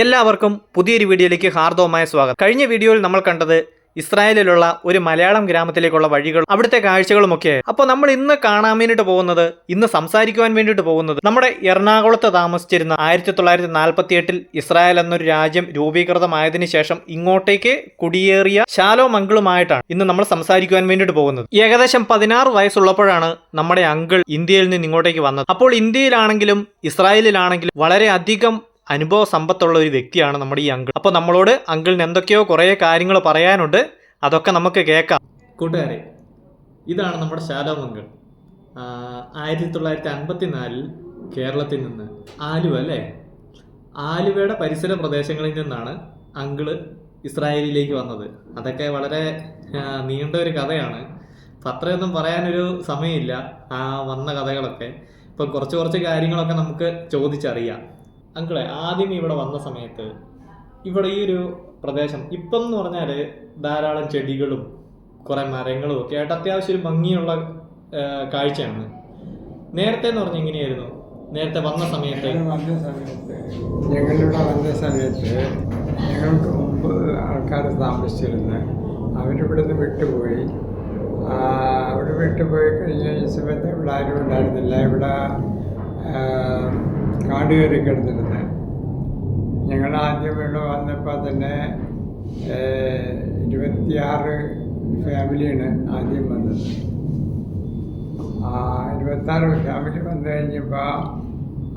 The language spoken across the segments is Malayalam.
എല്ലാവർക്കും പുതിയൊരു വീഡിയോയിലേക്ക് ഹാർദവമായ സ്വാഗതം. കഴിഞ്ഞ വീഡിയോയിൽ നമ്മൾ കണ്ടത് ഇസ്രായേലിലുള്ള ഒരു മലയാളം ഗ്രാമത്തിലേക്കുള്ള വഴികൾ അവിടുത്തെ കാഴ്ചകളുമൊക്കെ. അപ്പോൾ നമ്മൾ ഇന്ന് കാണാൻ വേണ്ടിയിട്ട് പോകുന്നത് ഇന്ന് സംസാരിക്കുവാൻ വേണ്ടിയിട്ട് പോകുന്നത് നമ്മുടെ എറണാകുളത്ത് താമസിച്ചിരുന്ന ആയിരത്തി തൊള്ളായിരത്തി നാൽപ്പത്തി എട്ടിൽ ഇസ്രായേൽ എന്നൊരു രാജ്യം രൂപീകൃതമായതിനു ശേഷം ഇങ്ങോട്ടേക്ക് കുടിയേറിയ ശാലോ മംഗിളുമായിട്ടാണ് ഇന്ന് നമ്മൾ സംസാരിക്കുവാൻ വേണ്ടിയിട്ട് പോകുന്നത്. ഏകദേശം പതിനാറ് വയസ്സുള്ളപ്പോഴാണ് നമ്മുടെ അങ്കിൾ ഇന്ത്യയിൽ നിന്ന് ഇങ്ങോട്ടേക്ക് വന്നത്. അപ്പോൾ ഇന്ത്യയിലാണെങ്കിലും ഇസ്രായേലിലാണെങ്കിലും വളരെയധികം അനുഭവ സമ്പത്തുള്ള ഒരു വ്യക്തിയാണ് നമ്മുടെ ഈ അങ്കിൾ. അപ്പോൾ നമ്മളോട് അങ്കിളിന് എന്തൊക്കെയോ കുറേ കാര്യങ്ങൾ പറയാനുണ്ട്. അതൊക്കെ നമുക്ക് കേൾക്കാം. കൂട്ടുകാരെ ഇതാണ് നമ്മുടെ ശാലോ അങ്കിൾ. ആയിരത്തി തൊള്ളായിരത്തി അൻപത്തി നാലിൽ കേരളത്തിൽ നിന്ന് ആലുവ അല്ലേ? ആലുവയുടെ പരിസര പ്രദേശങ്ങളിൽ നിന്നാണ് അങ്കിൾ ഇസ്രായേലിലേക്ക് വന്നത്. അതൊക്കെ വളരെ നീണ്ട ഒരു കഥയാണ്. അത്രയൊന്നും പറയാനൊരു സമയമില്ല. ആ വന്ന കഥകളൊക്കെ. ഇപ്പം കുറച്ച് കുറച്ച് കാര്യങ്ങളൊക്കെ നമുക്ക് ചോദിച്ചറിയാം. അങ്കിളെ ആദ്യം ഇവിടെ വന്ന സമയത്ത് ഇവിടെ ഈ ഒരു പ്രദേശം ഇപ്പം എന്ന് പറഞ്ഞാൽ ധാരാളം ചെടികളും കുറേ മരങ്ങളും ഒക്കെ ആയിട്ട് അത്യാവശ്യം ഒരു ഭംഗിയുള്ള കാഴ്ചയാണ്. നേരത്തെ എന്ന് പറഞ്ഞാൽ എങ്ങനെയായിരുന്നു? നേരത്തെ വന്ന സമയത്ത് ഞങ്ങളിവിടെ വന്ന സമയത്ത് ഞങ്ങൾക്ക് മുമ്പ് ആൾക്കാർ താമസിച്ചിരുന്നു അവരിവിടെ നിന്ന് വിട്ടുപോയി. അവിടെ വിട്ടുപോയി കഴിഞ്ഞ സമയത്ത് ഇവിടെ ആരും ഉണ്ടായിരുന്നില്ല. ഇവിടെ കാട് കയറി കിടന്നിരുന്നത് ഞങ്ങൾ ആദ്യം ഇവിടെ വന്നപ്പോൾ തന്നെ ഇരുപത്തിയാറ് ഫാമിലിയാണ് ആദ്യം വന്നത്. ആ ഇരുപത്താറ് ഫാമിലി വന്നു കഴിഞ്ഞപ്പോൾ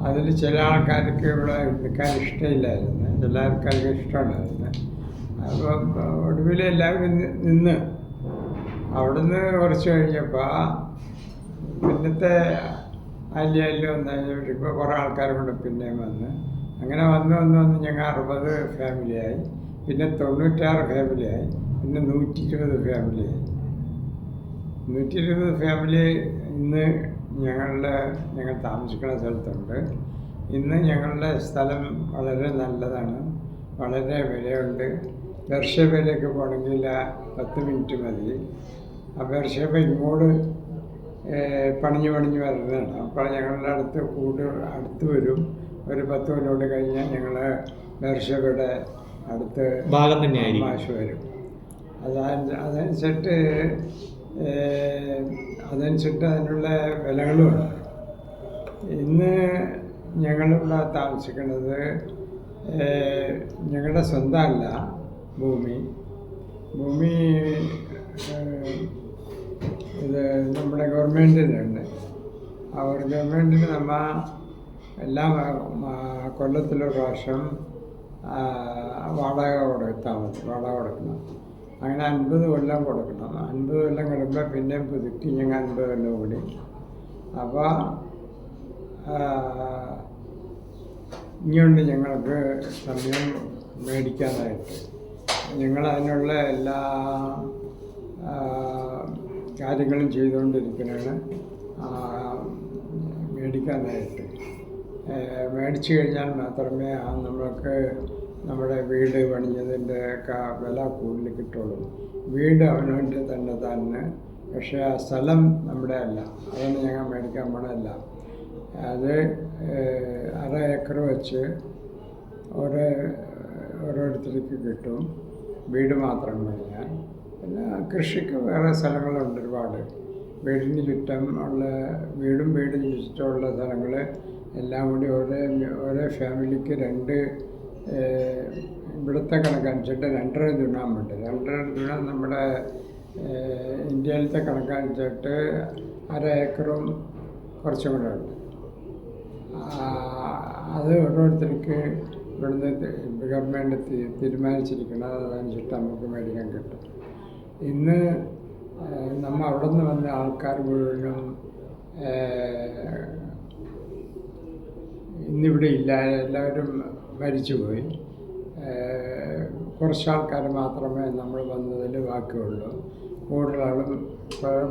അതിൽ ചില ആൾക്കാർക്ക് ഇവിടെ നിൽക്കാൻ ഇഷ്ടമില്ലായിരുന്നു. ചില ആൾക്കാർക്ക് ഇഷ്ടമുണ്ടായിരുന്നു അപ്പം ഒടുവിൽ എല്ലാവരും നിന്ന്. അവിടുന്ന് കുറച്ച് കഴിഞ്ഞപ്പോൾ പിന്നത്തെ അല്ലിയല്ലും വന്നപ്പോൾ കുറേ ആൾക്കാർ കൂടെ പിന്നെയും വന്ന്. അങ്ങനെ വന്ന് വന്ന് വന്ന് ഞങ്ങൾ അറുപത് ഫാമിലിയായി പിന്നെ തൊണ്ണൂറ്റാറ് ഫാമിലിയായി പിന്നെ നൂറ്റി ഇരുപത് ഫാമിലിയായി നൂറ്റി ഇരുപത് ഫാമിലി ഇന്ന് ഞങ്ങളുടെ ഞങ്ങൾ താമസിക്കുന്ന സ്ഥലത്തുണ്ട്. ഇന്ന് ഞങ്ങളുടെ സ്ഥലം വളരെ നല്ലതാണ്. വളരെ വിലയുണ്ട്. ബർഷബയിലേക്ക് പോകണമെങ്കിൽ പത്ത് മിനിറ്റ് മതി. ആ ബർഷബ ഇങ്ങോട്ട് പണിഞ്ഞ് പണിഞ്ഞ് വരുന്നതാണ്. അപ്പോൾ ഞങ്ങളുടെ അടുത്ത് കൂട് അടുത്ത് വരും. ഒരു പത്ത് കൊല്ലോട്ട് കഴിഞ്ഞാൽ ഞങ്ങൾ ബെർഷബയുടെ അടുത്ത് ഭാഗം തന്നെയായിരിക്കും. മാഷ് വരും. അതനുസ- അതനുസരിച്ച് ഏഹ്, അതനുസരിച്ച് അതിനുള്ള വിലകളുമുണ്ട് ഇന്ന് ഞങ്ങളിവിടെ താമസിക്കുന്നത് ഞങ്ങളുടെ സ്വന്തമല്ല ഭൂമി. ഭൂമി ഇത് നമ്മുടെ ഗവൺമെന്റിനുണ്ട് അവർ ഗവൺമെന്റിന് നമ്മ എല്ലാ കൊല്ലത്തിലൊരു പ്രാവശ്യം വാടക കൊടുത്താൽ മതി. വാടക കൊടുക്കണം. അങ്ങനെ അൻപത് കൊല്ലം കൊടുക്കണം. അൻപത് കൊല്ലം കിടക്കുമ്പോൾ പിന്നെ പുതുക്കി ഞങ്ങൾ അൻപത് കൊല്ലം കൂടി. അപ്പോൾ ഇനിയുണ്ട് ഞങ്ങൾക്ക് സമയം മേടിക്കാനായിട്ട്. ഞങ്ങൾ അതിനുള്ള എല്ലാ കാര്യങ്ങളും ചെയ്തുകൊണ്ടിരിക്കുകയാണ് മേടിക്കാനായിട്ട്. മേടിച്ചു കഴിഞ്ഞാൽ മാത്രമേ ആ നമുക്ക് നമ്മുടെ വീട് പണിഞ്ഞതിന്റെ ഒക്കെ വില കൂടുതൽ കിട്ടുള്ളൂ. വീട് അവനവന്റെ തന്നെ തന്നെ. പക്ഷേ ആ സ്ഥലം നമ്മുടെ അല്ല. അതൊന്നും ഞങ്ങൾ മേടിക്കാൻ പോണല്ല അത് അര ഏക്കർ വെച്ച് ഓരോ ഓരോരുത്തർക്ക് കിട്ടും. വീട് മാത്രം പണിയാൻ. പിന്നെ കൃഷിക്ക് വേറെ സ്ഥലങ്ങളുണ്ട് ഒരുപാട്. വീടിന് ചുറ്റം ഉള്ള വീടും വീടിന് ചുറ്റുമുള്ള സ്ഥലങ്ങൾ എല്ലാം കൂടി ഓരോ ഓരോ ഫാമിലിക്ക് രണ്ട് ഇവിടുത്തെ കണക്കനുസരിച്ച് രണ്ടര ദുണാമുണ്ട് രണ്ടര ദുണം നമ്മുടെ ഇന്ത്യയിലത്തെ കണക്കനുസരിച്ചിട്ട് അര ഏക്കറും കുറച്ചും കൂടെ ഉണ്ട്. അത് ഓരോരുത്തർക്ക് ഇവിടുന്ന് ഗവൺമെന്റ് തീരുമാനിച്ചിരിക്കുന്നത് തീരുമാനിച്ചിരിക്കണം അതനുസരിച്ച് നമുക്ക് മേടിക്കാൻ കിട്ടും. ഇന്ന് നമ്മൾ അവിടെ നിന്ന് വന്ന ആൾക്കാർ മുഴുവനും ഇന്നിവിടെ ഇല്ല. എല്ലാവരും മരിച്ചുപോയി. കുറച്ച് ആൾക്കാർ മാത്രമേ നമ്മൾ വന്നതിൽ ബാക്കിയുള്ളൂ. കൂടുതലാളും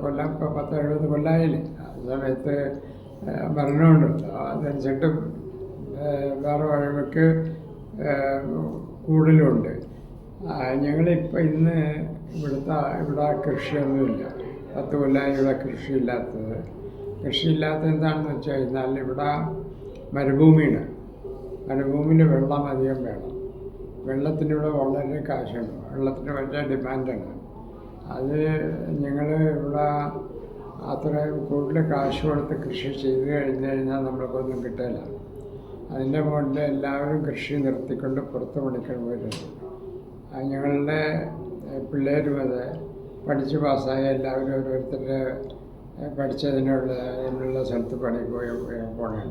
കൊല്ലം ഇപ്പോൾ പത്ത് എഴുപത് കൊല്ലായില്ല. ആ സമയത്ത് മരണമുണ്ടല്ലോ അതനുസരിച്ച് ഏഹ്, വേറെ വഴിവെക്ക് കൂടുതലുണ്ട്. ഞങ്ങളിപ്പോൾ ഇന്ന് ഇവിടുത്തെ ഇവിടെ കൃഷിയൊന്നുമില്ല. പത്ത് കൊല്ലമായി ഇവിടെ കൃഷിയില്ലാത്തത്. കൃഷിയില്ലാത്ത എന്താണെന്ന് വെച്ച് കഴിഞ്ഞാൽ ഇവിടെ മരുഭൂമിയാണ്. മരുഭൂമിയിൽ വെള്ളം അധികം വേണം. വെള്ളത്തിനിവിടെ വളരെ കാശുണ്ട് വെള്ളത്തിന് വലിയ ഡിമാൻഡാണ്. അത് ഞങ്ങൾ ഇവിടെ അത്ര കൂടുതൽ കാശ് കൊടുത്ത് കൃഷി ചെയ്ത് കഴിഞ്ഞ് കഴിഞ്ഞാൽ നമ്മൾക്കൊന്നും കിട്ടില്ല അതിന്റെ മുകളിൽ എല്ലാവരും കൃഷി നിർത്തിക്കൊണ്ട് പുറത്ത് പണിക്കാൻ പോയിട്ടുണ്ട് ഞങ്ങളുടെ പിള്ളേരും അതെ പഠിച്ച് പാസ്സായ എല്ലാവരും ഓരോരുത്തരുടെ പഠിച്ചതിനുള്ള അതിനുള്ള സ്ഥലത്ത് പണി പോയി പോകണം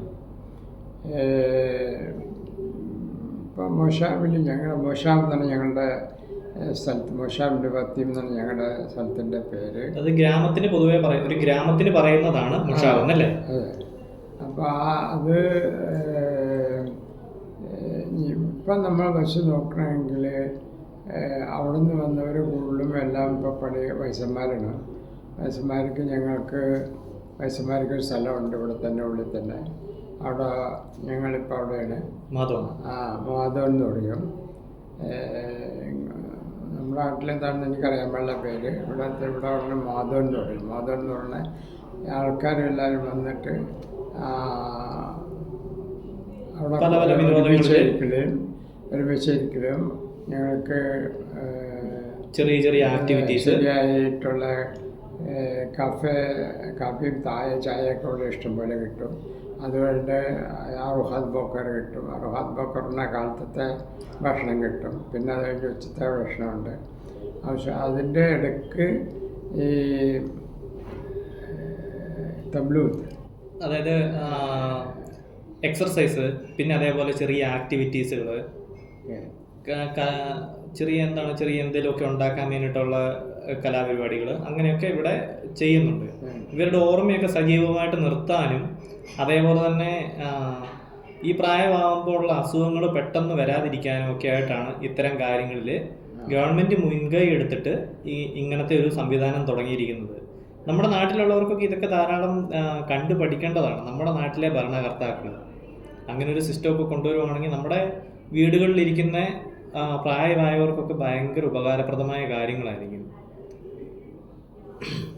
ഇപ്പം മൊഷാബിൽ ഞങ്ങൾ മൊഷാബ് എന്നാണ് ഞങ്ങളുടെ സ്ഥലത്ത് മൊഷാബിന്റെ പത്തിയും എന്നാണ് ഞങ്ങളുടെ സ്ഥലത്തിന്റെ പേര്. അത് ഗ്രാമത്തിന് പൊതുവേ പറയും ഒരു ഗ്രാമത്തിന് പറയുന്നതാണ് മുഷാവ് എന്നല്ലേ? അതെ. അപ്പോൾ ആ അത് ഇപ്പം നമ്മൾ വെച്ച് നോക്കണമെങ്കിൽ അവിടെ നിന്ന് വന്നവർ കൂടുതലും എല്ലാം ഇപ്പോൾ പഴയ വയസ്സന്മാരാണ്. വയസ്സന്മാർക്ക് ഞങ്ങൾക്ക് വയസ്സന്മാർക്ക് ഒരു സ്ഥലമുണ്ട് ഇവിടെ തന്നെ ഉള്ളിൽ തന്നെ. അവിടെ ഞങ്ങളിപ്പോൾ അവിടെയാണ്. മാധവൻ. ആ മാധവൻ എന്ന് പറയും. നമ്മുടെ നാട്ടിലെന്താണെന്ന് എനിക്കറിയാൻ പാടില്ല പേര്. ഇവിടെ ഇവിടെ പറഞ്ഞ മാധവൻ എന്ന് പറയും. മാധവൻ എന്ന് പറഞ്ഞ ആൾക്കാരെല്ലാവരും വന്നിട്ട് അവിടെ ഒരുമിച്ചിരിക്കലും ഒരുമിച്ചിരിക്കലും ഞങ്ങൾക്ക് ചെറിയ ചെറിയ ആക്ടിവിറ്റീസ് ശരിയായിട്ടുള്ള ഏഹ്, കഫേ കാപ്പിയും തായ ചായയൊക്കെ ഉള്ള ഇഷ്ടംപോലെ കിട്ടും. അതുകൊണ്ട് അറുഹാദ് ബോക്കർ കിട്ടും. അറുഹാദ് ബോക്കറിന്റെ കാലത്തെ ഭക്ഷണം കിട്ടും. പിന്നെ അത് കഴിഞ്ഞ് ഉച്ചത്തെ ഭക്ഷണമുണ്ട്. പക്ഷെ അതിന്റെ ഇടയ്ക്ക് ഈ തബ്ലൂത്ത്. അതായത് എക്സർസൈസ് പിന്നെ അതേപോലെ ചെറിയ ആക്ടിവിറ്റീസുകൾ ചെറിയ എന്താണ് ചെറിയ എന്തെങ്കിലുമൊക്കെ ഉണ്ടാക്കാൻ വേണ്ടിയിട്ടുള്ള കലാപരിപാടികൾ അങ്ങനെയൊക്കെ ഇവിടെ ചെയ്യുന്നുണ്ട്. ഇവരുടെ ഓർമ്മയൊക്കെ സജീവമായിട്ട് നിർത്താനും അതേപോലെ തന്നെ ഈ പ്രായമാകുമ്പോഴുള്ള അസുഖങ്ങൾ പെട്ടെന്ന് വരാതിരിക്കാനും ഒക്കെ ആയിട്ടാണ് ഇത്തരം കാര്യങ്ങളിൽ ഗവൺമെന്റ് മുൻകൈ എടുത്തിട്ട് ഈ ഇങ്ങനത്തെ ഒരു സംവിധാനം തുടങ്ങിയിരിക്കുന്നത്. നമ്മുടെ നാട്ടിലുള്ളവർക്കൊക്കെ ഇതൊക്കെ ധാരാളം കണ്ടു പഠിക്കേണ്ടതാണ്. നമ്മുടെ നാട്ടിലെ ഭരണകർത്താക്കൾ അങ്ങനെ ഒരു സിസ്റ്റമൊക്കെ കൊണ്ടുവരുവാണെങ്കിൽ നമ്മുടെ വീടുകളിലിരിക്കുന്ന പ്രായമായവർക്കൊക്കെ ഭയങ്കര ഉപകാരപ്രദമായ കാര്യങ്ങളായിരിക്കും.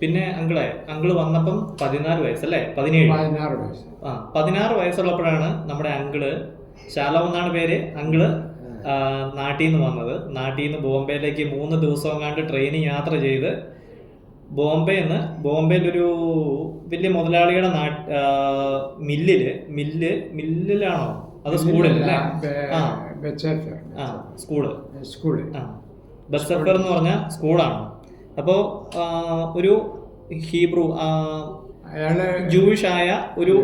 പിന്നെ അങ്കിളെ അങ്കിൾ വന്നപ്പം പതിനാല് വയസ്സല്ലേ? പതിനേഴ്. പതിനാറ് വയസ്സ്. ആ പതിനാറ് വയസ്സുള്ളപ്പോഴാണ് നമ്മുടെ അങ്കിൾ ശാലവ് എന്നാണ് പേര് അങ്കിൾ നാട്ടിൽ നിന്ന് വന്നത്. നാട്ടിൽ നിന്ന് ബോംബെയിലേക്ക് മൂന്ന് ദിവസം കണ്ട് ട്രെയിൻ യാത്ര ചെയ്ത് ബോംബെ നിന്ന് ബോംബെയിലൊരു വലിയ മുതലാളിയുടെ നാട്ട് മില്ലിൽ മില്ല് മില്ലിലാണോ? അത് സ്കൂളിൽ ആ. ആ സ്കൂൾ. എന്ന് പറഞ്ഞ സ്കൂളാണ്. അപ്പോൾ ഒരു ഹീബ്രു ജൂയിഷ് ആയ ഒരു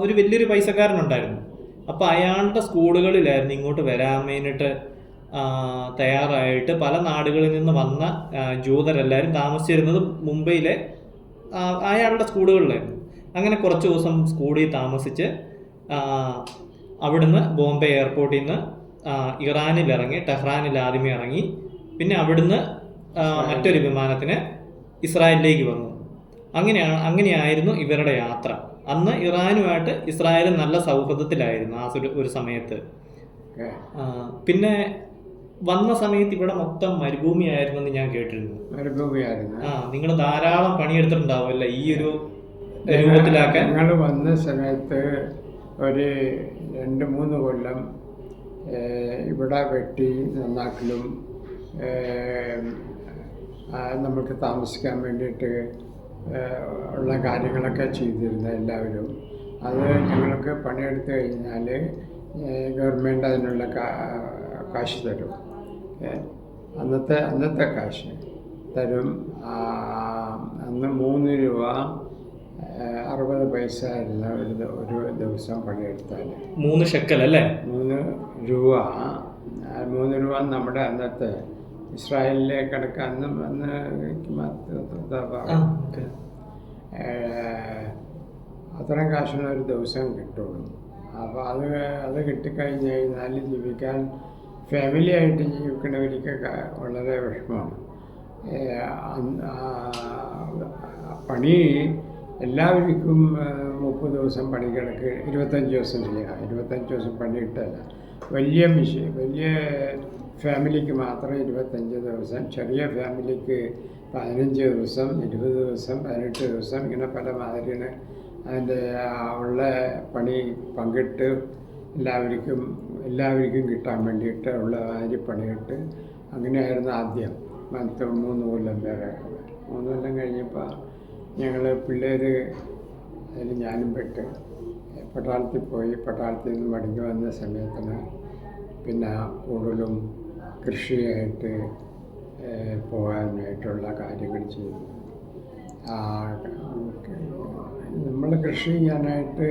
ഒരു വലിയൊരു പൈസക്കാരനുണ്ടായിരുന്നു. അപ്പോൾ അയാളുടെ സ്കൂളുകളിലായിരുന്നു ഇങ്ങോട്ട് വരാൻ വേണ്ടിയിട്ട് തയ്യാറായിട്ട് പല നാടുകളിൽ നിന്ന് വന്ന ജൂതരെല്ലാവരും താമസിച്ചിരുന്നത് മുംബൈയിലെ അയാളുടെ സ്കൂളുകളിലായിരുന്നു. അങ്ങനെ കുറച്ച് ദിവസം സ്കൂളിൽ താമസിച്ച് അവിടുന്ന് ബോംബെ എയർപോർട്ടിൽ നിന്ന് ഇറാനിൽ ഇറങ്ങി ടെഹ്റാനിൽ ആദ്യമേ ഇറങ്ങി പിന്നെ അവിടുന്ന് മറ്റൊരു വിമാനത്തിന് ഇസ്രായേലിലേക്ക് വന്നു. അങ്ങനെയാണ് അങ്ങനെയായിരുന്നു ഇവരുടെ യാത്ര. അന്ന് ഇറാനുമായിട്ട് ഇസ്രായേൽ നല്ല സൗഹൃദത്തിലായിരുന്നു ആ ഒരു സമയത്ത്. പിന്നെ വന്ന സമയത്ത് ഇവിടെ മൊത്തം മരുഭൂമിയായിരുന്നെന്ന് ഞാൻ കേട്ടിരുന്നു. മരുഭൂമിയായിരുന്നു. ആ നിങ്ങൾ ധാരാളം പണിയെടുത്തിട്ടുണ്ടാവുമല്ലേ ഈ ഒരു രൂപത്തിലാക്കാൻ? ഞങ്ങൾ വന്ന സമയത്ത് ഒരു രണ്ട് മൂന്ന് കൊല്ലം ഇവിടെ വെട്ടി നന്നാക്കലും നമുക്ക് താമസിക്കാൻ വേണ്ടിയിട്ട് ഉള്ള കാര്യങ്ങളൊക്കെ ചെയ്തിരുന്നു എല്ലാവരും. അത് ഞങ്ങൾക്ക് പണിയെടുത്ത് കഴിഞ്ഞാൽ ഗവൺമെന്റ് അതിനുള്ള കാശ് തരും. അന്നത്തെ അന്നത്തെ കാശ് തരും. അന്ന് മൂന്ന് രൂപ അറുപത് പൈസ അല്ല ഒരു ഒരു ദിവസം പണിയെടുത്താൽ മൂന്ന് ഷെക്കൽ അല്ലേ? മൂന്ന് രൂപ. മൂന്ന് രൂപ നമ്മുടെ അന്നത്തെ ഇസ്രായേലിലെ കണക്ക് അന്ന് അന്ന് അത്രയും കാശിന് ഒരു ദിവസം കിട്ടുള്ളൂ. അപ്പോൾ അത് അത് കിട്ടിക്കഴിഞ്ഞ് കഴിഞ്ഞാൽ ജീവിക്കാൻ ഫാമിലി ആയിട്ട് ജീവിക്കുന്നവർക്ക് വളരെ വിഷമമാണ്. പണി എല്ലാവർക്കും മുപ്പത് ദിവസം പണി കിടക്ക് ഇരുപത്തഞ്ച് ദിവസം ചെയ്യാം. ഇരുപത്തഞ്ച് ദിവസം പണി വലിയ മിഷ വലിയ ഫാമിലിക്ക് മാത്രം ഇരുപത്തഞ്ച് ദിവസം ചെറിയ ഫാമിലിക്ക് പതിനഞ്ച് ദിവസം ഇരുപത് ദിവസം പതിനെട്ട് ദിവസം ഇങ്ങനെ പല മാതിരിയാണ് അതിന്റെ ഉള്ള പണി പങ്കിട്ട് എല്ലാവർക്കും എല്ലാവർക്കും കിട്ടാൻ വേണ്ടിയിട്ട് ഉള്ള മാതിരി പണിയിട്ട് അങ്ങനെയായിരുന്നു ആദ്യം. പത്ത് മൂന്ന് കൊല്ലം വരെ. മൂന്ന് കൊല്ലം കഴിഞ്ഞപ്പോൾ ഞങ്ങൾ പിള്ളേർ അതിൽ ഞാനും പെട്ട് പട്ടാളത്തിൽ പോയി പട്ടാളത്തിൽ നിന്ന് മടങ്ങി വന്ന സമയത്തിന് പിന്നെ കൂടുതലും കൃഷിയായിട്ട് പോകാനായിട്ടുള്ള കാര്യങ്ങൾ ചെയ്തു നമ്മൾ കൃഷി ചെയ്യാനായിട്ട്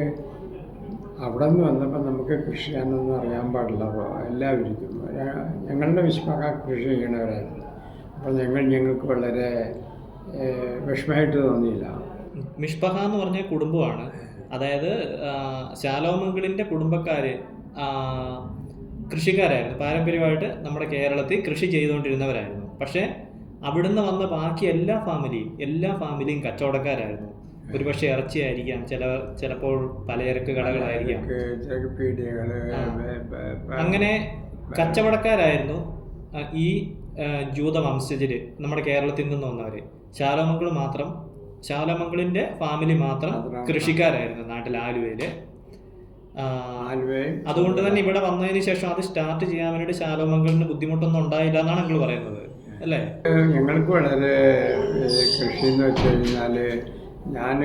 അവിടെ നിന്ന് വന്നപ്പോൾ നമുക്ക് കൃഷി ചെയ്യാനൊന്നും അറിയാൻ പാടില്ല. എല്ലാവർക്കും ഞങ്ങളുടെ വിശ്വാസ കൃഷി ചെയ്യണവരായിരുന്നു. അപ്പോൾ ഞങ്ങൾ ഞങ്ങൾക്ക് വളരെ വിഷമമായിട്ട് തോന്നിയില്ല. മിഷ്പഹ എന്ന് പറഞ്ഞ കുടുംബമാണ്. അതായത് കുടുംബക്കാര് ആ, കൃഷിക്കാരായിരുന്നു. പാരമ്പര്യമായിട്ട് നമ്മുടെ കേരളത്തിൽ കൃഷി ചെയ്തുകൊണ്ടിരുന്നവരായിരുന്നു. പക്ഷേ അവിടുന്ന് വന്ന ബാക്കി എല്ലാ ഫാമിലിയും എല്ലാ ഫാമിലിയും കച്ചവടക്കാരായിരുന്നു. ഒരുപക്ഷെ ഇറച്ചിയായിരിക്കാം ചില ചിലപ്പോൾ പലചരക്ക് കടകളായിരിക്കാം. അങ്ങനെ കച്ചവടക്കാരായിരുന്നു ഈ ജൂത വംശജര് നമ്മുടെ കേരളത്തിൽ നിന്ന് വന്നവര്. ശാലോമംഗിൾ മാത്രം ശാലോമംഗിളിന്റെ ഫാമിലി മാത്രം. കൃഷിക്കാരായിരുന്നു നാട്ടിൽ ആലുവയിൽ. അതുകൊണ്ട് തന്നെ ഇവിടെ വന്നതിന് ശേഷം അത് സ്റ്റാർട്ട് ചെയ്യാൻ വേണ്ടി ശാലോമംഗിളിന് ബുദ്ധിമുട്ടൊന്നും ഉണ്ടായില്ല എന്നാണ് നിങ്ങൾ പറയുന്നത്. അല്ലേ? ഞങ്ങൾക്ക് വളരെ കൃഷി എന്ന് വെച്ച് കഴിഞ്ഞാൽ ഞാൻ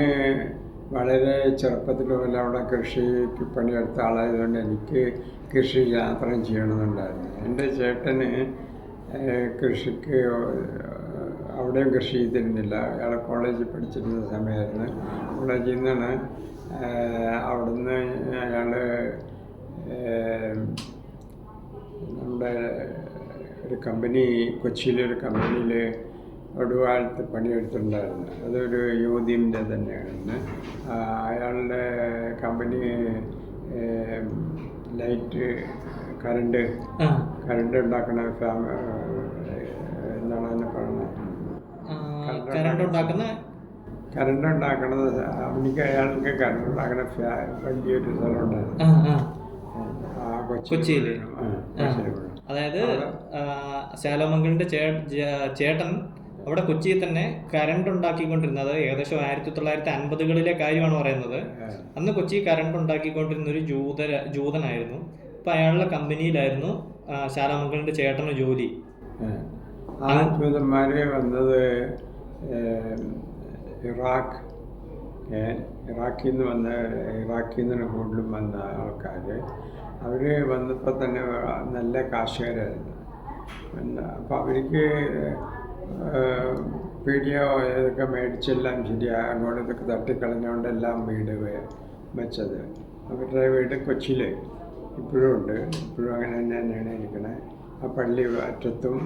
വളരെ ചെറുപ്പത്തിൽ മുതൽ അവിടെ കൃഷിക്ക് പണിയെടുത്ത ആളായതുകൊണ്ട് എനിക്ക് കൃഷി യാത്ര ചെയ്യണമെന്നുണ്ടായിരുന്നു. എന്റെ ചേട്ടന് കൃഷിക്ക് അവിടെയും കൃഷി ചെയ്തിരുന്നില്ല. അയാൾ കോളേജിൽ പഠിച്ചിരുന്ന സമയമായിരുന്നു കോളേജിൽ നിന്നാണ് അവിടുന്ന് അയാൾ നമ്മുടെ ഒരു കമ്പനി കൊച്ചിയിലെ ഒരു കമ്പനിയിൽ ഒടുവാലത്ത് പണിയെടുത്തിട്ടുണ്ടായിരുന്നു. അതൊരു യുവതിന്റെ തന്നെയാണ്. അയാളുടെ കമ്പനി ലൈറ്റ് കറണ്ട് കറണ്ട് ഉണ്ടാക്കുന്ന ഫാമ എന്താണ് അതിനെ പറയുന്നത് ആ, കരണ്ട് ഉണ്ടാക്കുന്ന കറണ്ട് ഉണ്ടാക്കണത് അവനിക്ക് അയാൾക്ക് കറണ്ട് ഉണ്ടാക്കുന്ന ഫാ വലിയൊരു സ്ഥലമുണ്ടായിരുന്നു കൊച്ചിയിൽ? അതായത് ശാലോമംഗലിന്റെ ചേട്ടൻ അവിടെ കൊച്ചിയിൽ തന്നെ കരണ്ട് ഉണ്ടാക്കിക്കൊണ്ടിരുന്നത് ഏകദേശം ആയിരത്തി തൊള്ളായിരത്തി അൻപതുകളിലെ കാര്യമാണ് പറയുന്നത്. അന്ന് കൊച്ചി കരണ്ട് ഉണ്ടാക്കിക്കൊണ്ടിരുന്ന ഒരു ജൂത ജൂതനായിരുന്നു. അപ്പൊ അയാളുടെ കമ്പനിയിലായിരുന്നു ശാലോമംഗലിന്റെ ചേട്ടന് ജോലി. ആ ജൂതന്മാരെ വന്നത് ഇറാഖ് ഇറാഖിൽ നിന്ന് വന്ന ഇറാഖിൽ നിന്ന് കൂടുതലും വന്ന ആൾക്കാർ അവർ വന്നപ്പോൾ തന്നെ നല്ല കാർഷികരായിരുന്നു അപ്പോൾ അവർക്ക് പീഡിയോ ഇതൊക്കെ മേടിച്ചെല്ലാം ശരിയാ അങ്ങോട്ട് ഇതൊക്കെ തട്ടിക്കളഞ്ഞുകൊണ്ടെല്ലാം വീട് വെച്ചത്. അവരുടെ വീട് കൊച്ചിയിൽ ഇപ്പോഴും ഉണ്ട്. ഇപ്പോഴും അങ്ങനെ തന്നെ തന്നെയാണ് ഇരിക്കണേ. ആ പള്ളി അറ്റത്തും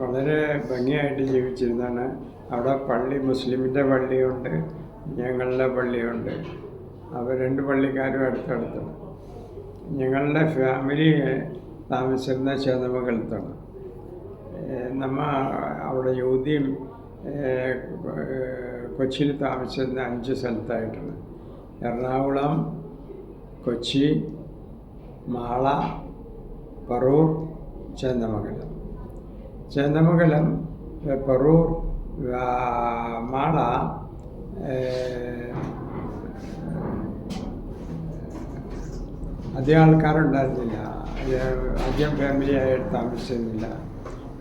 വളരെ ഭംഗിയായിട്ട് ജീവിച്ചിരുന്നാണ് അവിടെ പള്ളി മുസ്ലിമിന്റെ പള്ളിയുണ്ട് ഞങ്ങളുടെ പള്ളിയുണ്ട്. അവർ രണ്ട് പള്ളിക്കാരും അടുത്തടുത്താണ് ഞങ്ങളുടെ ഫാമിലി താമസിച്ചിരുന്ന ചേന്നമംഗലത്താണ് നമ്മ അവിടെ ഏഹ് കൊച്ചിയിൽ താമസിച്ചിരുന്ന അഞ്ച് സ്ഥലത്തായിട്ടാണ്. എറണാകുളം കൊച്ചി മാള പറൂർ ചേന്ദമംഗലം ചേന്ദമംഗലം പറൂർ മാള അധികം ആൾക്കാരുണ്ടായിരുന്നില്ല. അധികം ഫാമിലി ആയിട്ട് താമസിച്ചിരുന്നില്ല.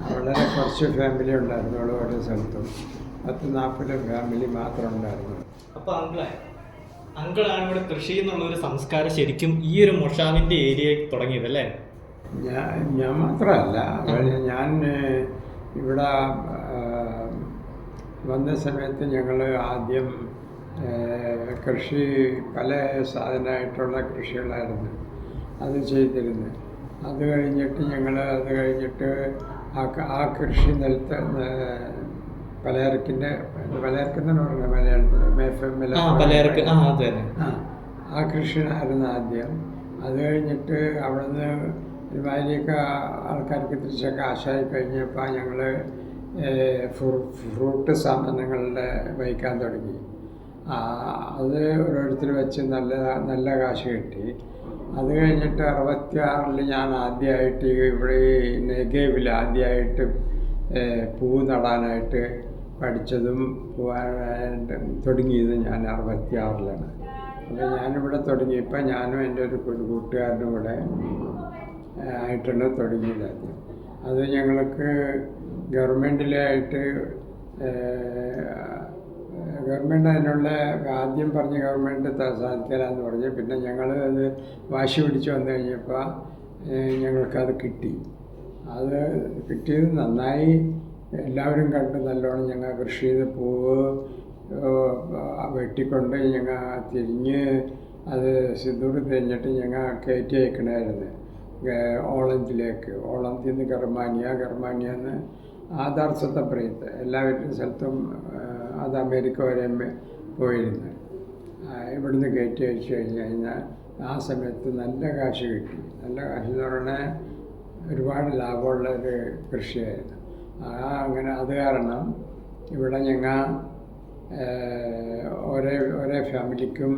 വളരെ കുറച്ച് ഫാമിലി ഉണ്ടായിരുന്നു അവിടെ ഓരോ സ്ഥലത്തും. പത്ത് നാൽപ്പത് ഫാമിലി മാത്രം ഉണ്ടായിരുന്നു. അപ്പോൾ അങ്കിളെ അങ്കിളാണ് ഇവിടെ കൃഷി എന്നുള്ള ഒരു സംസ്കാരം ശരിക്കും ഈ ഒരു മൊഷാവിന്റെ ഏരിയയിൽ തുടങ്ങിയത് അല്ലേ? ഞാൻ ഞാൻ മാത്രമല്ല ഞാൻ ഇവിടെ വന്ന സമയത്ത് ഞങ്ങൾ ആദ്യം കൃഷി പല സാധനമായിട്ടുള്ള കൃഷികളായിരുന്നു. അത് ചെയ്തിരുന്നു. അത് കഴിഞ്ഞിട്ട് ഞങ്ങൾ അത് കഴിഞ്ഞിട്ട് ആ ആ കൃഷി നിലത്ത് പലചരക്കിന്റെ പലചരക്കെന്നാണ് പറഞ്ഞത്? മലയാളത്തിൽ ആ ആ കൃഷിയായിരുന്നു ആദ്യം. അത് കഴിഞ്ഞിട്ട് അവിടുന്ന് ഒരുമാതിരിയൊക്കെ ആൾക്കാർക്ക് തിരിച്ചൊക്കെ ആശായി കഴിഞ്ഞപ്പോൾ ഞങ്ങൾ ഫ്രൂട്ട് സാധനങ്ങളുടെ വഹിക്കാൻ തുടങ്ങി. അത് ഓരോരുത്തർ വെച്ച് നല്ല നല്ല കാശ് കിട്ടി. അത് കഴിഞ്ഞിട്ട് അറുപത്തി ആറിൽ ഞാൻ ആദ്യമായിട്ട് ഇവിടെ നെഗേവിൽ ആദ്യമായിട്ട് പൂ നടാനായിട്ട് പഠിച്ചതും പോകാനായിട്ട് തുടങ്ങിയത് ഞാൻ അറുപത്തി ആറിലാണ് അപ്പോൾ ഞാനിവിടെ തുടങ്ങിയപ്പോൾ ഞാനും എന്റെ ഒരു കൂട്ടുകാരനും കൂടെ ആയിട്ടാണ് തുടങ്ങിയത് അത് ഞങ്ങൾക്ക് ഗവൺമെന്റിലായിട്ട് ഗവൺമെന്റ് അതിനുള്ള ആദ്യം പറഞ്ഞ ഗവൺമെന്റ് സാധിക്കലാന്ന് പറഞ്ഞ്. പിന്നെ ഞങ്ങൾ അത് വാശി പിടിച്ച് വന്നു കഴിഞ്ഞപ്പോൾ ഞങ്ങൾക്കത് കിട്ടി. അത് കിട്ടിയത് നന്നായി. എല്ലാവരും കണ്ട് നല്ലോണം ഞങ്ങൾ കൃഷി ചെയ്ത് പൂവ് വെട്ടിക്കൊണ്ട് ഞങ്ങൾ തിരിഞ്ഞ് അത് സിന്ദൂർ തിരിഞ്ഞിട്ട് ഞങ്ങൾ കയറ്റി അയക്കണമായിരുന്നു ഏഹ്, ഓളന്തിലേക്ക് നിന്ന് നിന്ന് കർമാനിയ എന്ന് ആധാർ സ്വത്തപ്രയത്ത് എല്ലാവരുടെ സ്ഥലത്തും അത് അമേരിക്ക വരെ പോയിരുന്നു. ഇവിടുന്ന് കയറ്റി അയച്ചു കഴിഞ്ഞ് കഴിഞ്ഞാൽ ആ സമയത്ത് നല്ല കാശ് കിട്ടി. നല്ല കാശ് എന്ന് പറഞ്ഞാൽ ഒരുപാട് ലാഭമുള്ള ഒരു കൃഷിയായിരുന്നു. ആ അങ്ങനെ അത് കാരണം ഇവിടെ ഞങ്ങൾ ഒരേ ഒരേ ഫാമിലിക്കും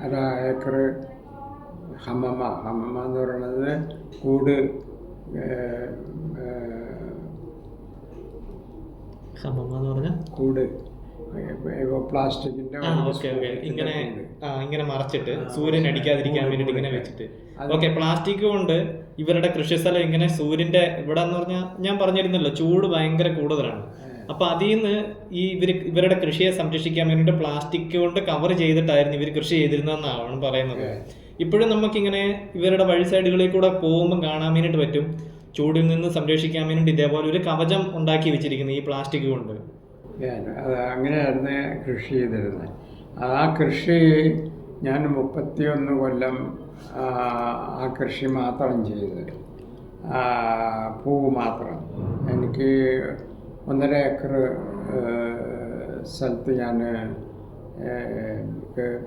അര ഏക്കർ ഹമ്മമ്മ. ഹമ്മമ്മ എന്ന് പറയുന്നത് കൂട് ഏഹ്, ഏഹ്, ഹമ്മമ്മ എന്ന് പറഞ്ഞാൽ കൂട്. പ്ലാസ്റ്റിക്കിന്റെ ഇങ്ങനെ ഇങ്ങനെ മറച്ചിട്ട് സൂര്യൻ അടിക്കാതിരിക്കാൻ വേണ്ടി ഇങ്ങനെ വെച്ചിട്ട്. ഓക്കെ പ്ലാസ്റ്റിക് കൊണ്ട് ഇവരുടെ കൃഷിസ്ഥലം ഇങ്ങനെ സൂര്യന്റെ ഇവിടെ എന്ന് പറഞ്ഞാൽ ഞാൻ പറഞ്ഞിരുന്നല്ലോ ചൂട് ഭയങ്കര കൂടുതലാണ്. അപ്പൊ അതിൽ നിന്ന് ഈ ഇവർ ഇവരുടെ കൃഷിയെ സംരക്ഷിക്കാൻ വേണ്ടിയിട്ട് പ്ലാസ്റ്റിക് കൊണ്ട് കവർ ചെയ്തിട്ടായിരുന്നു ഇവർ കൃഷി ചെയ്തിരുന്നതെന്നാണ് പറയുന്നത്. ഇപ്പോഴും നമുക്കിങ്ങനെ ഇവരുടെ വഴി സൈഡുകളിൽ കൂടെ പോകുമ്പോൾ കാണാൻ വേണ്ടിയിട്ട് പറ്റും. ചൂടിൽ നിന്ന് സംരക്ഷിക്കാൻ വേണ്ടിയിട്ട് ഇതേപോലെ ഒരു കവചം ഉണ്ടാക്കി വെച്ചിരിക്കുന്നു ഈ പ്ലാസ്റ്റിക് കൊണ്ട്. അത് അങ്ങനെയായിരുന്നു കൃഷി ചെയ്തിരുന്നത് ആ കൃഷി ഞാൻ മുപ്പത്തിയൊന്ന് കൊല്ലം ആ, കൃഷി മാത്രം ചെയ്ത്. ആ, പൂവ് മാത്രം. എനിക്ക് ഒന്നര ഏക്കർ സ്ഥലത്ത് ഞാൻ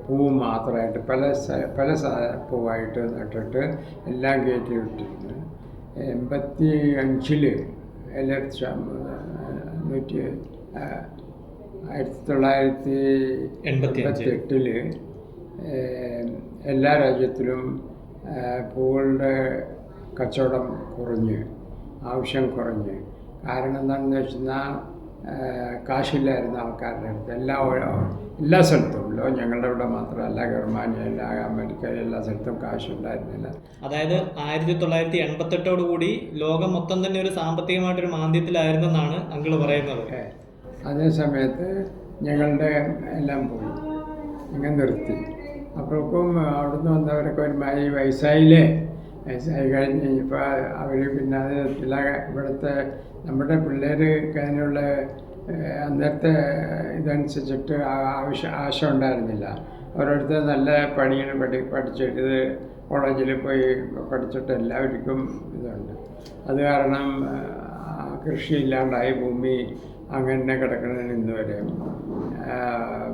പൂവ് മാത്രമായിട്ട് പല സ- പല സാ പൂവായിട്ട് നട്ടിട്ട് എല്ലാം കയറ്റി വിട്ടിരുന്നു എൺപത്തി അഞ്ചിൽ ലക്ഷം നൂറ്റി ആയിരത്തി തൊള്ളായിരത്തി എൺപത്തി എട്ടിൽ എല്ലാ രാജ്യത്തിലും പൂവുകളുടെ കച്ചവടം കുറഞ്ഞ് ആവശ്യം കുറഞ്ഞ്. കാരണം എന്താണെന്ന് വെച്ചാൽ കാശില്ലായിരുന്നു ആൾക്കാരുടെ അടുത്ത് എല്ലാ എല്ലാ സ്ഥലത്തും ഉള്ളു ഞങ്ങളുടെ ഇവിടെ മാത്രമല്ല ഗർമാനിയല്ല അമേരിക്ക എല്ലാ സ്ഥലത്തും കാശുണ്ടായിരുന്നില്ല. അതായത് ആയിരത്തി തൊള്ളായിരത്തി എൺപത്തെട്ടോട് കൂടി ലോകം മൊത്തം തന്നെ ഒരു സാമ്പത്തികമായിട്ടൊരു മാന്ദ്യത്തിലായിരുന്നെന്നാണ് അങ്കിൾ പറയുന്നത്. അതേ സമയത്ത് ഞങ്ങളുടെ എല്ലാം പോയി. ഞങ്ങൾ നിർത്തി. അപ്പോഴേക്കും അവിടുന്ന് വന്നവരൊക്കെ ഒരു വയസ്സായില്ലേ? വയസ്സായി കഴിഞ്ഞ് ഇപ്പോൾ അവർ പിന്നെ അത് ചില ഇവിടുത്തെ നമ്മുടെ പിള്ളേർക്ക് അതിനുള്ള അന്നത്തെ ഇതനുസരിച്ചിട്ട് ആവശ്യം ആശ ഉണ്ടായിരുന്നില്ല. ഓരോരുത്തർ നല്ല പണിയാണ് പഠി പഠിച്ചിട്ട് കോളേജിൽ പോയി പഠിച്ചിട്ട് എല്ലാവർക്കും ഇതുണ്ട്. അത് കാരണം കൃഷി ഇല്ലാണ്ടായി ഭൂമി അങ്ങനെ കിടക്കുന്നതിന് ഇന്നുവരെ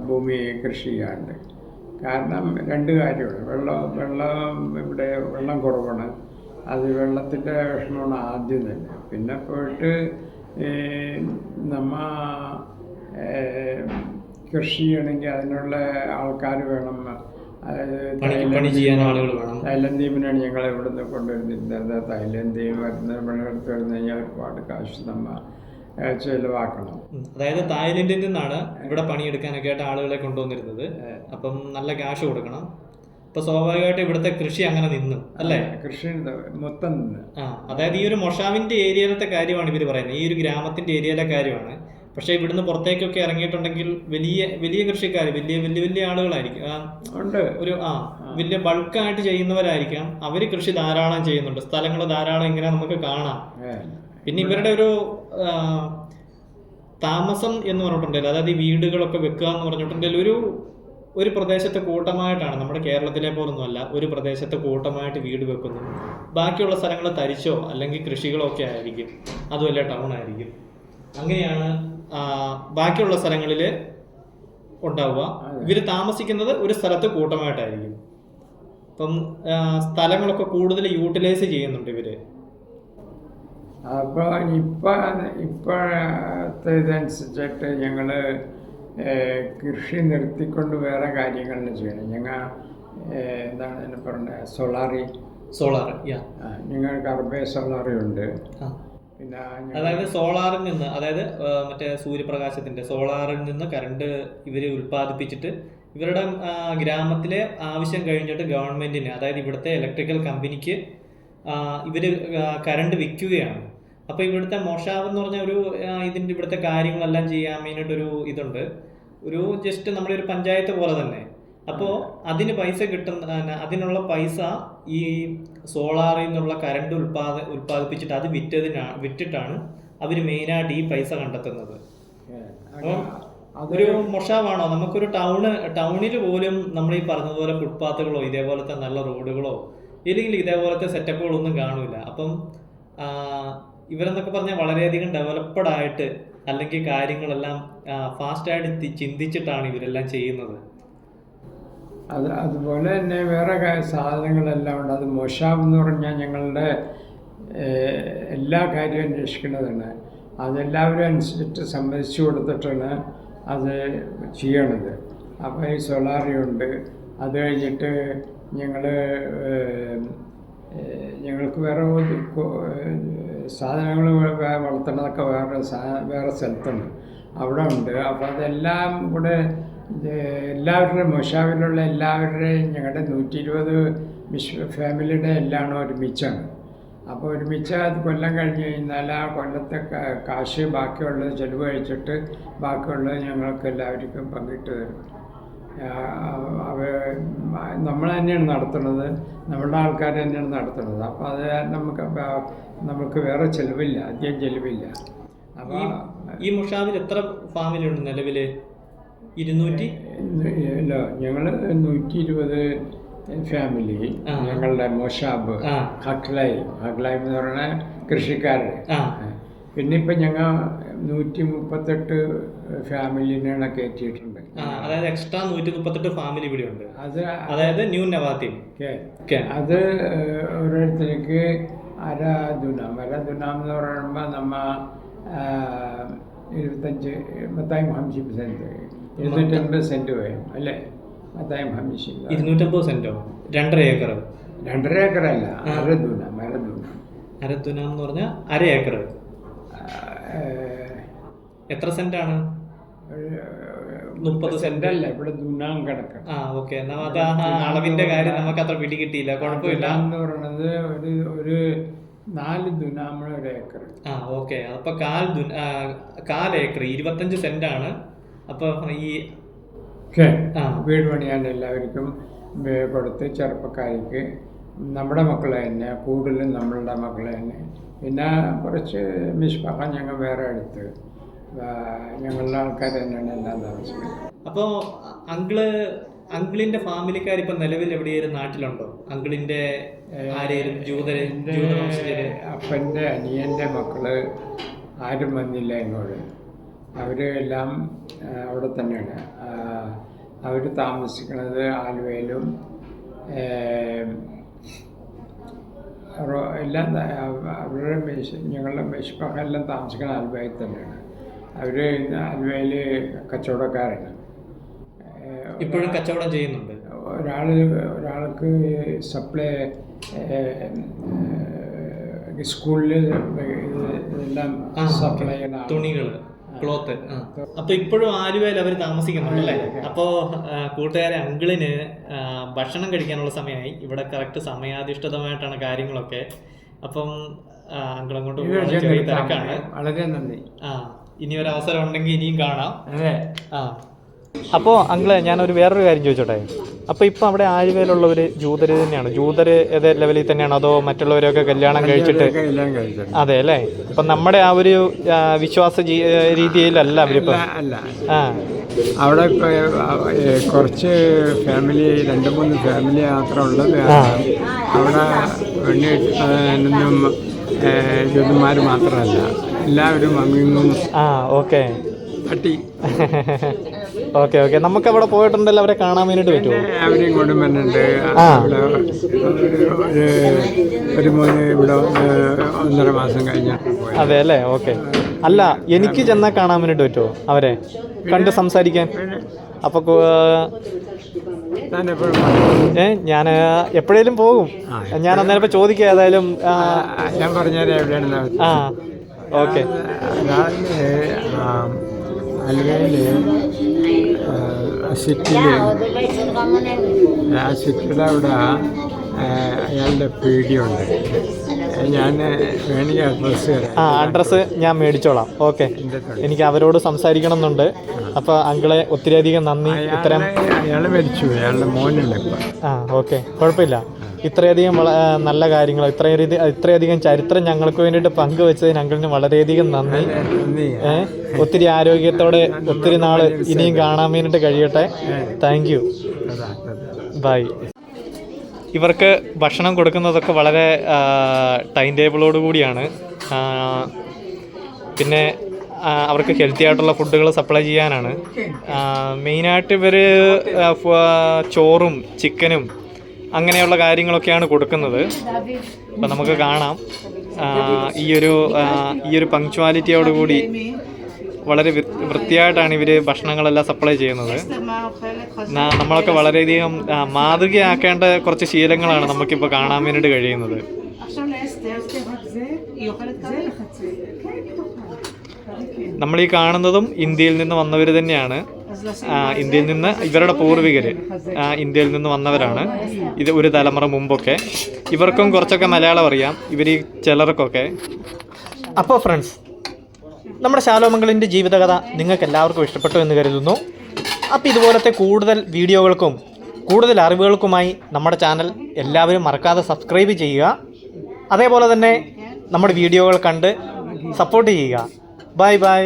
ഭൂമി കൃഷി ചെയ്യാണ്ട്. കാരണം രണ്ട് കാര്യമാണ് വെള്ളം വെള്ളം ഇവിടെ വെള്ളം കുറവാണ്. അത് വെള്ളത്തിന്റെ വിഷമമാണ് ആദ്യം തന്നെ. പിന്നെ പോയിട്ട് ഈ നമ്മ കൃഷി ചെയ്യണമെങ്കിൽ അതിനുള്ള ആൾക്കാർ വേണം. ദ്വീപിനാണ് ഞങ്ങൾ ഇവിടുന്ന് കൊണ്ടുവരുന്നത്. തായ്ലൻഡ് ദ്വീപ് വരുന്ന പണിയെടുത്ത് വരുന്ന കഴിഞ്ഞാൽ ഒരുപാട് കാശ് നമ്മ ചിലവാക്കണം. അതായത് തായ്ലൻഡിൽ നിന്നാണ് ഇവിടെ പണിയെടുക്കാനൊക്കെ ആയിട്ട് ആളുകളെ കൊണ്ടുവന്നിരുന്നത്. അപ്പം നല്ല ക്യാഷ് കൊടുക്കണം. അപ്പൊ സ്വാഭാവികമായിട്ട് ഇവിടുത്തെ കൃഷി അങ്ങനെ നിന്നു അല്ലേ? കൃഷി മൊത്തം നിന്ന്. ആ അതായത് ഈ ഒരു മൊഷാവിന്റെ ഏരിയയിലത്തെ കാര്യമാണ് ഇവർ പറയുന്നത്. ഈ ഒരു ഗ്രാമത്തിന്റെ ഏരിയയിലെ കാര്യമാണ്. പക്ഷേ ഇവിടുന്ന് പുറത്തേക്കൊക്കെ ഇറങ്ങിയിട്ടുണ്ടെങ്കിൽ വലിയ വലിയ കൃഷിക്കാർ വലിയ വലിയ വലിയ ആളുകളായിരിക്കും. ഉണ്ട്. ഒരു ആ വലിയ ബൾക്കായിട്ട് ചെയ്യുന്നവരായിരിക്കാം. അവർ കൃഷി ധാരാളം ചെയ്യുന്നുണ്ട്. സ്ഥലങ്ങൾ ധാരാളം ഇങ്ങനെ നമുക്ക് കാണാം. പിന്നെ ഇവരുടെ ഒരു താമസം എന്ന് പറഞ്ഞിട്ടുണ്ടെങ്കിൽ അതായത് ഈ വീടുകളൊക്കെ വെക്കുക എന്ന് പറഞ്ഞിട്ടുണ്ടെങ്കിൽ ഒരു ഒരു പ്രദേശത്ത് കൂട്ടമായിട്ടാണ്. നമ്മുടെ കേരളത്തിലെ പോലൊന്നുമല്ല. ഒരു പ്രദേശത്ത് കൂട്ടമായിട്ട് വീട് വെക്കുന്നു. ബാക്കിയുള്ള സ്ഥലങ്ങൾ തരിച്ചോ അല്ലെങ്കിൽ കൃഷികളോ ഒക്കെ ആയിരിക്കും. അതുമല്ല ടൗൺ ആയിരിക്കും. അങ്ങനെയാണ് ബാക്കിയുള്ള സ്ഥലങ്ങളിൽ ഉണ്ടാവുക. ഇവർ താമസിക്കുന്നത് ഒരു സ്ഥലത്ത് കൂട്ടമായിട്ടായിരിക്കും. അപ്പം സ്ഥലങ്ങളൊക്കെ കൂടുതൽ യൂട്ടിലൈസ് ചെയ്യുന്നുണ്ട് ഇവർ. അപ്പോൾ ഇപ്പം ഇപ്പോഴത്തെ ഇതനുസരിച്ചിട്ട് ഞങ്ങൾ കൃഷി നിർത്തിക്കൊണ്ട് വേറെ കാര്യങ്ങളിൽ ചെയ്യണം ഞങ്ങൾ എന്താണ് എന്നെ പറഞ്ഞത് സോളാറി. സോളാർ ഞങ്ങൾ കർബേ സോളാറി ഉണ്ട്. പിന്നെ അതായത് സോളാറിൽ നിന്ന് അതായത് മറ്റേ സൂര്യപ്രകാശത്തിന്റെ സോളാറിൽ നിന്ന് കറണ്ട് ഇവർ ഉൽപ്പാദിപ്പിച്ചിട്ട് ഇവരുടെ ഗ്രാമത്തിലെ ആവശ്യം കഴിഞ്ഞിട്ട് ഗവൺമെന്റിന് അതായത് ഇവിടുത്തെ ഇലക്ട്രിക്കൽ കമ്പനിക്ക് ഇവർ ഇവർ കറണ്ട് വിൽക്കുകയാണ്. അപ്പൊ ഇവിടുത്തെ മൊഷാവ് എന്ന് പറഞ്ഞ ഒരു ഇതിന്റെ ഇവിടുത്തെ കാര്യങ്ങളെല്ലാം ചെയ്യാൻ ഒരു ഇതുണ്ട്. ഒരു ജസ്റ്റ് നമ്മുടെ ഒരു പഞ്ചായത്ത് പോലെ തന്നെ. അപ്പോൾ അതിന് പൈസ കിട്ടുന്ന അതിനുള്ള പൈസ ഈ സോളാറിൽ നിന്നുള്ള കറണ്ട് ഉൽപാദ ഉൽപ്പാദിപ്പിച്ചിട്ട് അത് വിറ്റതിനാണ് വിറ്റിട്ടാണ് അവർ മെയിനായിട്ട് ഈ പൈസ കണ്ടെത്തുന്നത്. അപ്പോൾ ഒരു മൊഷാവാണോ നമുക്കൊരു ടൗണ് ടൗണിൽ പോലും നമ്മൾ ഈ പറഞ്ഞതുപോലെ ഫുട്പാത്തുകളോ ഇതേപോലത്തെ നല്ല റോഡുകളോ ഇല്ലെങ്കിൽ ഇതേപോലത്തെ സെറ്റപ്പുകളൊന്നും കാണൂല. അപ്പം ഇവരെന്നൊക്കെ പറഞ്ഞാൽ വളരെയധികം ഡെവലപ്ഡ് ആയിട്ട് അല്ലെങ്കിൽ കാര്യങ്ങളെല്ലാം ഫാസ്റ്റ് ആയിട്ട് ചിന്തിച്ചിട്ടാണ് ഇവരെല്ലാം ചെയ്യുന്നത്. അത് അതുപോലെ തന്നെ വേറെ സാധനങ്ങളെല്ലാം ഉണ്ട്. അത് മൊഷാബ് എന്ന് പറഞ്ഞാൽ ഞങ്ങളുടെ എല്ലാ കാര്യവും അന്വേഷിക്കുന്നതാണ്. അതെല്ലാവരും അനുസരിച്ചിട്ട് സമ്മതിച്ചു കൊടുത്തിട്ടാണ് അത് ചെയ്യണത്. അപ്പോൾ ഈ സോളാറിയുണ്ട് അത് കഴിഞ്ഞിട്ട് ഞങ്ങൾ ഞങ്ങൾക്ക് വേറെ സാധനങ്ങൾ വളർത്തേണ്ടതൊക്കെ വേറെ വേറെ സ്ഥലത്തുണ്ട് അവിടെ ഉണ്ട്. അപ്പോൾ അതെല്ലാം കൂടെ എല്ലാവരുടെയും മൊഷാവിലുള്ള എല്ലാവരുടെയും ഞങ്ങളുടെ നൂറ്റി ഇരുപത് വിശ്വ ഫാമിലിയുടെ എല്ലാം ഒരുമിച്ചാണ്. അപ്പോൾ ഒരുമിച്ച് അത് കൊല്ലം കഴിഞ്ഞ് കഴിഞ്ഞാൽ ആ കൊല്ലത്തെ കാശ് ബാക്കിയുള്ളത് ചെലവ് കഴിച്ചിട്ട് ബാക്കിയുള്ളത് ഞങ്ങൾക്ക് എല്ലാവർക്കും പങ്കിട്ട് തരും. നമ്മൾ തന്നെയാണ് നടത്തുന്നത്. നമ്മളുടെ ആൾക്കാർ തന്നെയാണ് നടത്തുന്നത്. അപ്പോൾ അത് നമുക്ക് നമുക്ക് വേറെ ചിലവില്ല. അധികം ചിലവില്ല. അപ്പോൾ ഈ മുഷാദിൽ എത്ര ഫാമിലുണ്ട് നിലവിൽ ഇരുന്നൂറ്റി? ഇല്ല ഞങ്ങൾ നൂറ്റി ഇരുപത് ഫാമിലി. ഞങ്ങളുടെ മൊഷാബ് ഹക്ലൈ ഹക്ലായി എന്ന് പറഞ്ഞ കൃഷിക്കാരുടെ പിന്നെ ഇപ്പൊ ഞങ്ങൾ നൂറ്റി മുപ്പത്തെട്ട് ഫാമിലിനെയാണ് കയറ്റിയിട്ടുണ്ട് അതായത് എക്സ്ട്രാ നൂറ്റി മുപ്പത്തെട്ട് ഫാമിലി ഇവിടെ ഉണ്ട് അത് അതായത് ന്യൂ നവാത്തി അത് ഓരോരുത്തർക്ക് അര ദുനാം അര ദുനാം എന്ന് പറയുമ്പോൾ നമ്മ ഇരുപത്തഞ്ച് മത്തായും ഹംസി സെന്റ് ഇരുന്നൂറ്റമ്പത് സെന്റ് വരും അല്ലേ? മത്തായി ഹംസി ഇരുന്നൂറ്റമ്പത് സെന്റോ രണ്ടര ഏക്കർ രണ്ടര ഏക്കറല്ല. അര ദുനാം അര ദുനാം അര ദുനാം എന്ന് പറഞ്ഞാൽ അര ഏക്കർ എത്ര സെന്റ് ആണ് മുപ്പത് സെന്റ്. അല്ല ഇവിടെ ദുനാം കിടക്കണം ആ ഓക്കെ. അത് ആ അളവിന്റെ കാര്യം നമുക്ക് അത്ര പിടി കിട്ടിയില്ല കുഴപ്പമില്ല. എന്ന് പറയുന്നത് ഒരു ഒരു നാല് ദുനാമുള്ള ഒരു ഏക്കർ ആ ഓക്കെ. അപ്പൊ കാൽ ദുന കാൽ ഏക്കർ ഇരുപത്തഞ്ച് സെന്റ് ആണ് അപ്പൊ ഈ വീട് പണിയാൻ എല്ലാവർക്കും കൊടുത്ത് ചെറുപ്പക്കാർക്ക് നമ്മുടെ മക്കളെ തന്നെ കൂടുതലും നമ്മളുടെ മക്കളെ തന്നെ. പിന്നെ കുറച്ച് മിഷ്പഹ ഞങ്ങൾ വേറെ എടുത്ത് ഞങ്ങളുടെ ആൾക്കാർ തന്നെയാണ് എല്ലാം താമസിക്കുന്നത്. അപ്പോൾ അങ്കിൾ അങ്കിളിന്റെ ഫാമിലിക്കാർ ഇപ്പം നിലവിൽ എവിടെയായിരുന്നു നാട്ടിലുണ്ടോ? അങ്കിളിന്റെ ആരെയും ജൂതര് അപ്പന്റെ അനിയന്റെ മക്കൾ ആരും വന്നില്ല ഇങ്ങോട്ട്. അവർ എല്ലാം അവിടെ തന്നെയാണ്. അവർ താമസിക്കുന്നത് ആലുവയിലും എല്ലാം അവരുടെ മേശ- ഞങ്ങളുടെ മേശപ്പക എല്ലാം താമസിക്കുന്ന അൽവായി തന്നെയാണ്. അവർ ആലുവയിൽ കച്ചവടക്കാരാണ്. ഇപ്പോഴും കച്ചവടം ചെയ്യുന്നുണ്ട്. ഒരാൾ ഒരാൾക്ക് സപ്ലൈ സ്കൂളിൽ എല്ലാം സപ്ലൈ. തുണികൾ. ക്ലോത്ത്. അപ്പൊ ഇപ്പോഴും ആലുവയിൽ അവർ താമസിക്കുന്നുണ്ടല്ലേ? അപ്പോ കൂട്ടുകാരെ അങ്കിളിന് ഭക്ഷണം കഴിക്കാനുള്ള സമയമായി. ഇവിടെ കറക്റ്റ് സമയാധിഷ്ഠിതമായിട്ടാണ് കാര്യങ്ങളൊക്കെ. അപ്പം അങ്കിൾ അങ്ങോട്ട് ചെറിയ തിരക്കാണ്. വളരെ നന്ദി. ആ ഇനി ഒരു അവസരം ഉണ്ടെങ്കിൽ ഇനിയും കാണാം. ആ. അപ്പോൾ അങ്കിളെ ഞാനൊരു വേറൊരു കാര്യം ചോദിച്ചോട്ടെ? അപ്പോൾ ഇപ്പോൾ അവിടെ ആലുവയിലുള്ളവർ ജൂതര് തന്നെയാണ്? ജൂതര് ഏത് ലെവലിൽ തന്നെയാണ്? അതോ മറ്റുള്ളവരൊക്കെ കല്യാണം കഴിച്ചിട്ട്? അതെ അല്ലേ? അപ്പം നമ്മുടെ ആ ഒരു വിശ്വാസ രീതിയിലല്ല അവരിപ്പോൾ അല്ല ആ. അവിടെ കുറച്ച് ഫാമിലി രണ്ട് മൂന്ന് ഫാമിലി മാത്രം ഉള്ളത് അവിടെ പെണ്ണിനും ജോലിമാർ മാത്രമല്ല. എല്ലാവരും അങ്ങിങ്ങും ആ ഓക്കെ. തട്ടി ഓക്കെ ഓക്കെ. നമുക്ക് അവിടെ പോയിട്ടുണ്ടല്ലോ അവരെ കാണാൻ വേണ്ടിട്ട് പറ്റുമോ? അവരെയും കൊണ്ടും വന്നിട്ടുണ്ട് ഒരു മോന് ഇവിടെ ഒന്നര മാസം കഴിഞ്ഞ അതെ അല്ലേ? ഓക്കെ. അല്ല എനിക്ക് ചെന്നാൽ കാണാൻ വേണ്ടിട്ട് പറ്റുമോ അവരെ? കണ്ട് സംസാരിക്കാൻ? അപ്പൊ ഏ ഞാൻ എപ്പോഴേലും പോകും. ഞാൻ അന്നേരം ഇപ്പം ചോദിക്കുക ഏതായാലും ഞാൻ പറഞ്ഞാൽ എവിടെയാണ് ആ ഓക്കെ. സിറ്റിയുടെ അവിടെ അയാളുടെ പേടിയുണ്ട്. ഞാൻ വേണമെങ്കിൽ അഡ്രസ്സ് ആ അഡ്രസ്സ് ഞാൻ മേടിച്ചോളാം. ഓക്കെ എനിക്ക് അവരോട് സംസാരിക്കണം എന്നുണ്ട് അപ്പോൾ അങ്കിളെ ഒത്തിരിയധികം നന്ദി. ഇത്തരം അയാൾ മരിച്ചു അയാളുടെ മോനുണ്ട് ആ ഓക്കെ കുഴപ്പമില്ല. ഇത്രയധികം നല്ല കാര്യങ്ങൾ ഇത്രയധികം ഇത്രയധികം ചരിത്രം ഞങ്ങൾക്ക് വേണ്ടിയിട്ട് പങ്കുവെച്ചതിന് അങ്കിളിന് വളരെയധികം നന്ദി. ഒത്തിരി ആരോഗ്യത്തോടെ ഒത്തിരി നാൾ ഇനിയും കാണാൻ വേണ്ടിയിട്ട് കഴിയട്ടെ. താങ്ക് യു ബൈ ഇവർക്ക് ഭക്ഷണം കൊടുക്കുന്നതൊക്കെ വളരെ ടൈം ടേബിളോട് കൂടിയാണ്. പിന്നെ അവർക്ക് ഹെൽത്തി ആയിട്ടുള്ള ഫുഡുകൾ സപ്ലൈ ചെയ്യാനാണ്. മെയിനായിട്ട് ഇവർ ചോറും ചിക്കനും അങ്ങനെയുള്ള കാര്യങ്ങളൊക്കെയാണ് കൊടുക്കുന്നത്. അപ്പം നമുക്ക് കാണാം. ഈ ഒരു ഈ ഒരു പങ്ക്ച്വാലിറ്റിയോടുകൂടി വളരെ വൃത്തിയായിട്ടാണ് ഇവർ ഭക്ഷണങ്ങളെല്ലാം സപ്ലൈ ചെയ്യുന്നത്. നമ്മളൊക്കെ വളരെയധികം മാതൃകയാക്കേണ്ട കുറച്ച് ശീലങ്ങളാണ് നമുക്കിപ്പോൾ കാണാൻ വേണ്ടിയിട്ട് കഴിയുന്നത്. നമ്മൾ ഈ കാണുന്നതും ഇന്ത്യയിൽ നിന്ന് വന്നവർ തന്നെയാണ്. ഇന്ത്യയിൽ നിന്ന് ഇവരുടെ പൂർവികര് ഇന്ത്യയിൽ നിന്ന് വന്നവരാണ്. ഇത് ഒരു തലമുറ മുമ്പൊക്കെ. ഇവർക്കും കുറച്ചൊക്കെ മലയാളം അറിയാം. ഇവർ ഈ ചിലർക്കൊക്കെ. അപ്പോൾ ഫ്രണ്ട്സ് നമ്മുടെ ശാലോമംഗളിന്റെ ജീവിതകഥ നിങ്ങൾക്ക് എല്ലാവർക്കും ഇഷ്ടപ്പെട്ടു എന്ന് കരുതുന്നു. അപ്പോൾ ഇതുപോലത്തെ കൂടുതൽ വീഡിയോകൾക്കും കൂടുതൽ അറിവുകൾക്കുമായി നമ്മുടെ ചാനൽ എല്ലാവരും മറക്കാതെ സബ്സ്ക്രൈബ് ചെയ്യുക. അതേപോലെ തന്നെ നമ്മുടെ വീഡിയോകൾ കണ്ട് സപ്പോർട്ട് ചെയ്യുക. Bye bye.